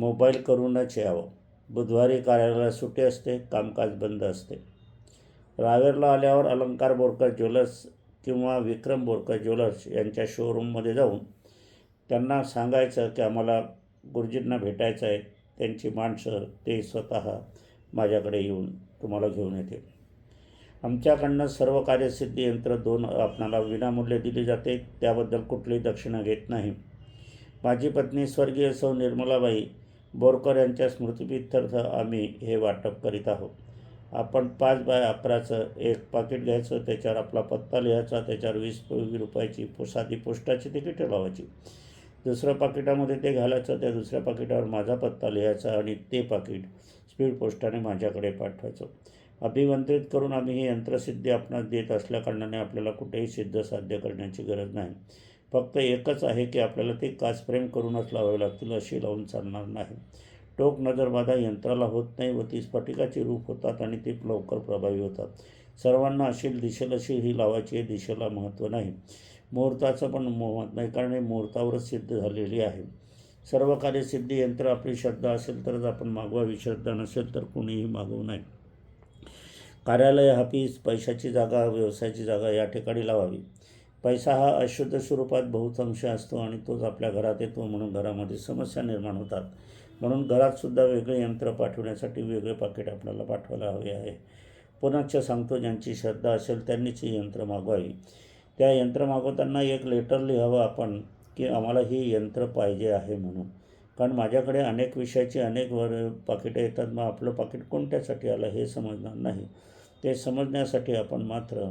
Mobile करूनच यावं. बुधवारी कार्यालयाला सुट्टी असते कामकाज बंद असते. रावेरला आल्यावर अलंकार बोरकर ज्वेलर्स किंवा विक्रम बोरकर ज्वेलर्स यांच्या शोरूममध्ये जाऊन त्यांना सांगायचं की आम्हाला गुरुजींना भेटायचं आहे त्यांची माणसं ते स्वतः माझ्याकडे येऊन तुम्हाला घेऊन येते आमच्याकडनं सर्व कार्यसिद्धी यंत्र दोन आपणाला विनामूल्य दिली जाते त्याबद्दल कुठलीही दक्षिणा घेत नाही. माझी पत्नी स्वर्गीय सौ निर्मलाबाई बोरकर यांच्या स्मृतिप्रित्यर्थ आम्ही हे वाटप करीत आहोत. आपण पाच बाय अकराचं एक पाकिट घ्यायचं त्याच्यावर आपला पत्ता लिहायचा त्याच्यावर वीस रुपयाची पो साधी पोस्टाची तिकीटं लावायची दुसऱ्या पाकिटामध्ये ते घालायचं त्या दुसऱ्या पाकिटावर माझा पत्ता लिहायचा आणि ते पाकिट स्पीड पोस्टाने माझ्याकडे पाठवायचं. अभिमंत्रित करून आम्ही ही यंत्रसिद्धी आपणास देत असल्याकारणाने आपल्याला कुठेही सिद्ध साध्य करण्याची गरज नाही. फक्त एकच आहे की आपल्याला ते काचप्रेम करूनच लावावे लागतील अशी लावून चालणार नाही. टोक नजरबाधा यंत्राला होत नाही व ती स्फटिकाचे रूप होतात आणि ते लवकर प्रभावी होतात. सर्वांना अशील दिशेल अशी ही लावायची दिशेला महत्त्व नाही. मुहूर्ताचं पण महत्त्व नाही कारण हे मुहूर्तावरच सिद्ध झालेली आहे. सर्व कार्यसिद्धी यंत्र आपली श्रद्धा असेल तरच आपण मागवावी. श्रद्धा नसेल तर कोणीही मागवू नये. कार्यालय हाफीस पैशाची जागा व्यवसायाची जागा या ठिकाणी लावावी. पैसा हा अशुद्ध स्वरूपात बहुतांश असतो आणि तोच आपल्या घरात येतो म्हणून घरामध्ये समस्या निर्माण होतात. म्हणून घरातसुद्धा वेगळे यंत्र पाठवण्यासाठी वेगळे पाकिट आपल्याला पाठवायला हवे आहे. पुनश्च सांगतो ज्यांची श्रद्धा असेल त्यांनीच ही यंत्र मागवावी. त्या यंत्र मागवताना एक लेटर लिहावं आपण की आम्हाला ही यंत्र पाहिजे आहे म्हणून. कारण माझ्याकडे अनेक विषयाची अनेक वर पाकिटं येतात मग आपलं पाकिट कोणत्यासाठी आलं हे समजणार नाही. ते समजण्यासाठी आपण मात्र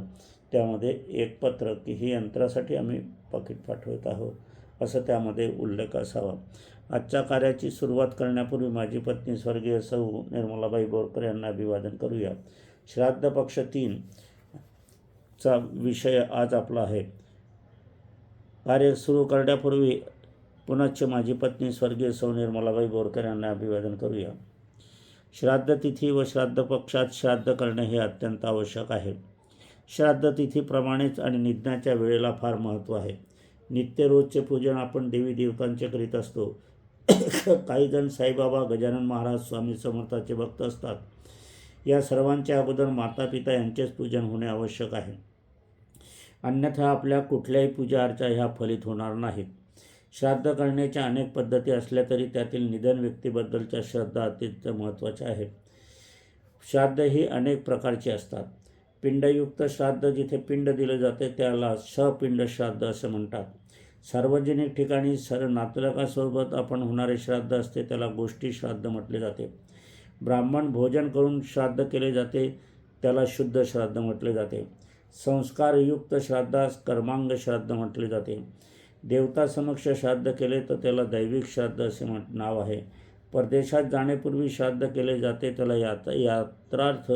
त्यामध्ये एक पत्र की ही यंत्रासाठी आम्ही पाकिट पाठवत आहोत असं त्यामध्ये उल्लेख असावा. आजच्या कार्याची सुरुवात करण्यापूर्वी माझी पत्नी स्वर्गीय सौ निर्मलाबाई बोरकर यांना अभिवादन करूया. श्राद्ध पक्ष तीन चा विषय आज आपला आहे. कार्य सुरू करण्यापूर्वी पुनश्च माझी पत्नी स्वर्गीय सौ निर्मलाबाई बोरकर यांना अभिवादन करूया. श्राद्ध तिथी व श्राद्ध पक्षात श्राद्ध करणे हे अत्यंत आवश्यक आहे. श्राद्ध तिथीप्रमाणेच आणि निज्ञाच्या वेळेला फार महत्त्व आहे. नित्य रोजचे पूजन आपण देवी देवतांचे करीत असतो. काही जण साईबाबा गजानन महाराज स्वामी समर्थाचे भक्त असतात. या सर्वांच्या अगोदर माता पिता यांचेच पूजन होणे आवश्यक आहे. अन्यथा आपल्या कुठल्याही पूजा अर्चा ह्या फलित होणार नाहीत. श्राद्ध करण्याच्या अनेक पद्धती असल्या तरी त्यातील निधन व्यक्तीबद्दलच्या श्रद्धा अत्यंत महत्त्वाच्या आहे श्राद्ध ही अनेक प्रकारची असतात. पिंडयुक्त श्राद्ध जिथे पिंड दिले जाते त्याला सपिंड श्राद्ध असं म्हणतात. सार्वजनिक ठिकाणी सर नातलकासोबत आपण होणारे श्राद्ध असते त्याला गोष्टी श्राद्ध म्हटले जाते. ब्राह्मण भोजन करून श्राद्ध केले जाते त्याला शुद्ध श्राद्ध म्हटले जाते. संस्कारयुक्त श्राद्धास कर्मांग श्राद्ध म्हटले जाते. देवतासमक्ष श्राद्ध केले तर त्याला दैविक श्राद्ध असे म्हट नाव आहे. परदेशात जाण्यापूर्वी श्राद्ध केले जाते त्याला यात्रा यात्रार्थ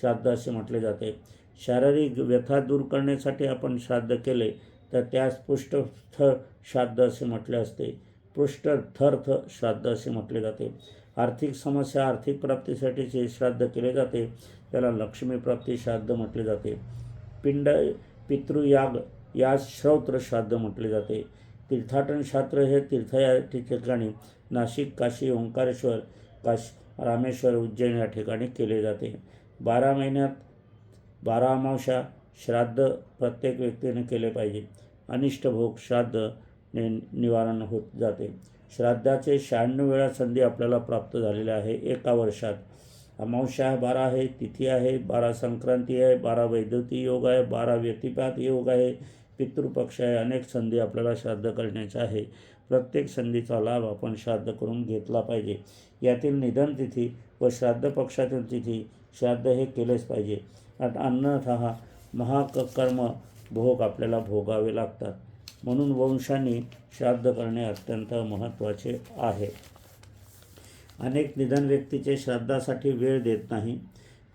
श्राद्ध असे म्हटले जाते. शारीरिक व्यथा दूर करण्यासाठी आपण श्राद्ध केले तर त्यास पृष्ठस्थ श्राद्ध असे म्हटले असते. पृष्ठथर्थ श्राद्ध असे म्हटले जाते. आर्थिक समस्या आर्थिक प्राप्तीसाठी जे श्राद्ध केले जाते त्याला लक्ष्मीप्राप्ती श्राद्ध म्हटले जाते. पिंड पितृयाग यास श्रौत्र श्राद्ध म्हटले जाते. तीर्थाटन शास्त्र हे तीर्थ या ठिकाणी नाशिक काशी ओंकारेश्वर काश रामेश्वर उज्जैन या ठिकाणी केले जाते. बारा महिन्यात बारा अमावशा श्राद्ध प्रत्येक व्यक्तीने केले पाहिजे. अनिष्ट भोग श्राद्ध नि निवारण होत जाते. श्राद्धाचे शहाण्णव वेळा संधी आपल्याला प्राप्त झालेल्या आहे एका वर्षात. अमावस्या बारा आहे तिथी आहे बारा संक्रांती आहे बारा वैद्युती योग आहे बारा व्यतिपात योग आहे पितृपक्ष आहे अनेक संधी आपल्याला श्राद्ध करण्याच्या आहे. प्रत्येक संधीचा लाभ आपण श्राद्ध करून घेतला पाहिजे. यातील निधन तिथी व श्राद्ध पक्षातील तिथी श्राद्ध हे केलेच पाहिजे. अन्यथा महाकर्म भोग आपल्याला भोगावे लागतात. म्हणून वंशांनी श्राद्ध करणे अत्यंत महत्त्वाचे आहे. अनेक निधन व्यक्तीचे श्राद्धासाठी वेळ देत नाही.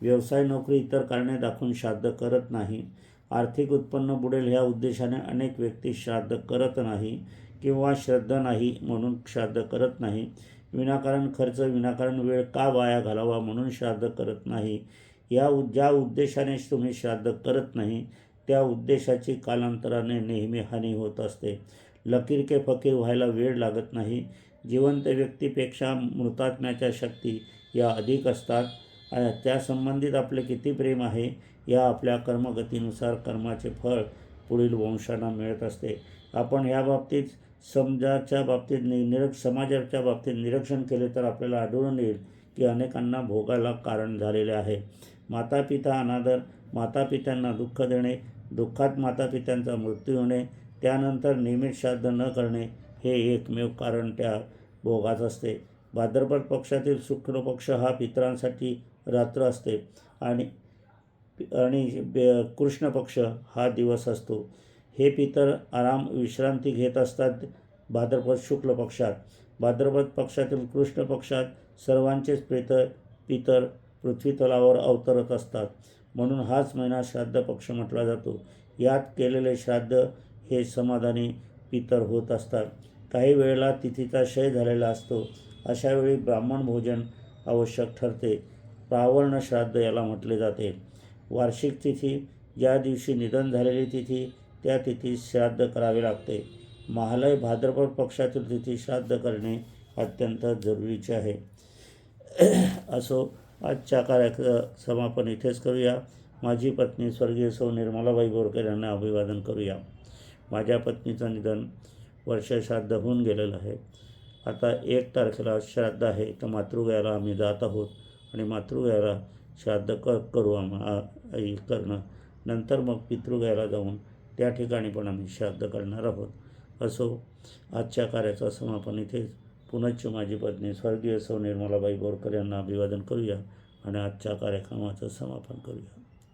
व्यवसाय नोकरी इतर कारणे दाखवून श्राद्ध करत नाही. आर्थिक उत्पन्न बुडेल ह्या उद्देशाने अनेक व्यक्ती श्राद्ध करत नाही किंवा श्रद्धा नाही म्हणून श्राद्ध करत नाही. विनाकारण खर्च विनाकारण वेळ का वाया घालावा म्हणून श्राद्ध करत नाही? या उ ज्या उद्देशाने तुम्ही श्राद्ध करत नाही त्या उद्देशाची कालांतराने नेहमी हानी होत असते. लकीर के फकीर व्हायला वेळ लागत नाही. जिवंत व्यक्तीपेक्षा मृतात्म्याच्या शक्ती या अधिक असतात. आणि त्यासंबंधित आपले किती प्रेम आहे या आपल्या कर्मगतीनुसार कर्माचे फळ पुढील वंशांना मिळत असते. आपण ह्या बाबतीत समजाच्या बाबतीत नि निरक्ष समाजाच्या बाबतीत निरीक्षण केले तर आपल्याला आढळून येईल की अनेकांना भोगायला कारण झालेले आहे. मातापिता अनादर मातापित्यांना दुःख देणे दुःखात मातापित्यांचा मृत्यू होणे त्यानंतर नियमित श्राद्ध न करणे हे एकमेव कारण त्या भोगात असते. भाद्रपद पक्षातील शुक्ल पक्ष हा पितरांसाठी रात्र असते आणि आणि कृष्ण पक्ष हा दिवस असतो. हे पितर आराम विश्रांती घेत असतात भाद्रपद शुक्ल पक्षात. भाद्रपद पक्षातील कृष्ण पक्षात सर्वांचेच प्रेत पितर पृथ्वीतलावर अवतरत असतात. म्हणून हाच महिना श्राद्ध पक्ष म्हटला जातो. यात केलेले श्राद्ध हे समाधानी पितर होत असतात. काही वेळेला तिथीचा क्षय झालेला असतो. अशावेळी ब्राह्मण भोजन आवश्यक ठरते. प्रावर्ण श्राद्ध याला म्हटले जाते. वार्षिक तिथी ज्या दिवशी निधन झालेली तिथी त्या तिथीत श्राद्ध करावे लागते. महालय भाद्रपद पक्षातील तिथी श्राद्ध करणे अत्यंत जरुरीचे आहे. असो आजच्या कार्य समापन इथेच करूया. माझी पत्नी स्वर्गीय सौ निर्मलाबाई बोरकर यांना अभिवादन करूया. माझ्या पत्नीचं निधन वर्षश्राद्ध होऊन गेलेलं आहे. आता एक तारखेला श्राद्ध आहे. तर मातृगयाला आम्ही जात आहोत आणि मातृगयाला श्राद्ध क करू आम्हा आई करणं. नंतर मग पितृगयाला जाऊन त्या ठिकाणी पण आम्ही श्राद्ध करणार आहोत. असो आजच्या कार्याचं समापन इथेच पुनश्च माझी पत्नी स्वर्गीय सौ निर्मलाबाई बोरकर यांना अभिवादन करूया आणि आजच्या कार्यक्रमाचं समापन करूया.